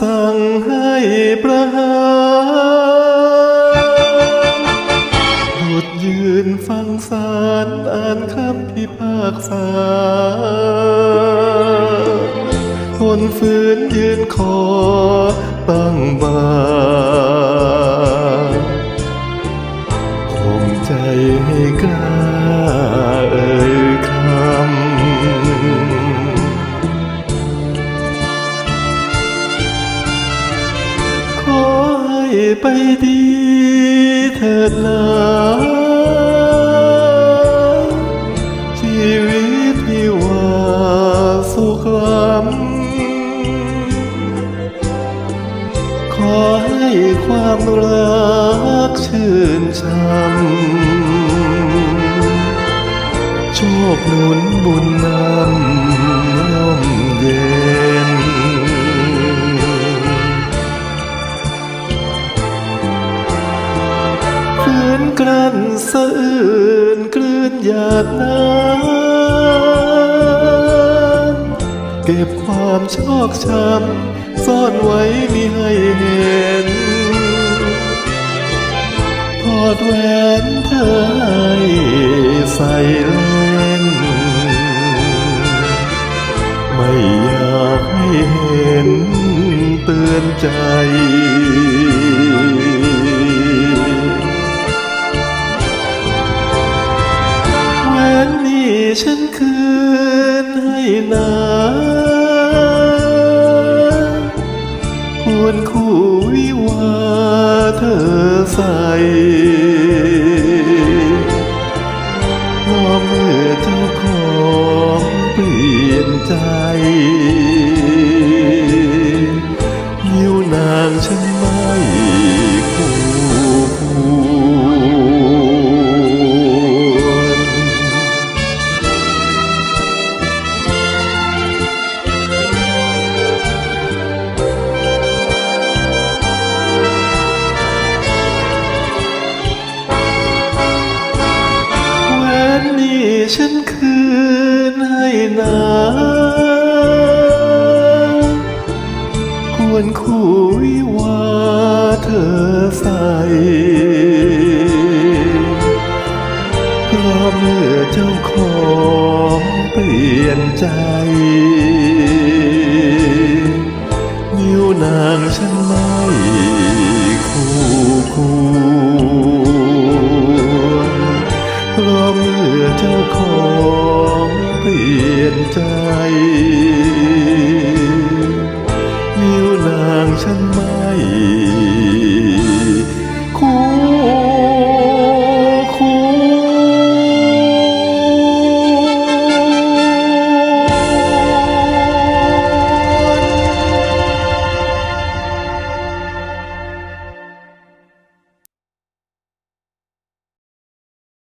สั่งให้ประหารหยุดยืนฟังสารอ่านคำพิพากษาทนฝืนยืนคอตั้งบาคงใจให้กล้า ไปดีเถิดนาชีวิตที่ว่าสุขล้ำขอให้ความรักชื่นช่ำโชคหนุนบุญนำร่มเย็น ฝืนกลั้นสะอื่นกลืนหยาดน้ำเก็บความชอกช้ำซ่อนไว้มิให้เห็นถอดแหวนเธอให้ใส่เล่น ไม่อยากให้เห็นเตือนใจ ฉันคืนให้นาควรคู่วิวาเธอใส่ ฉันคืนให้นาควรคู่วิวาเธอใส่เพราะเมื่อเจ้าของเปลี่ยนใจนิ้วนางฉันไม่คู่ค ใจ นิ้วนางฉันไม่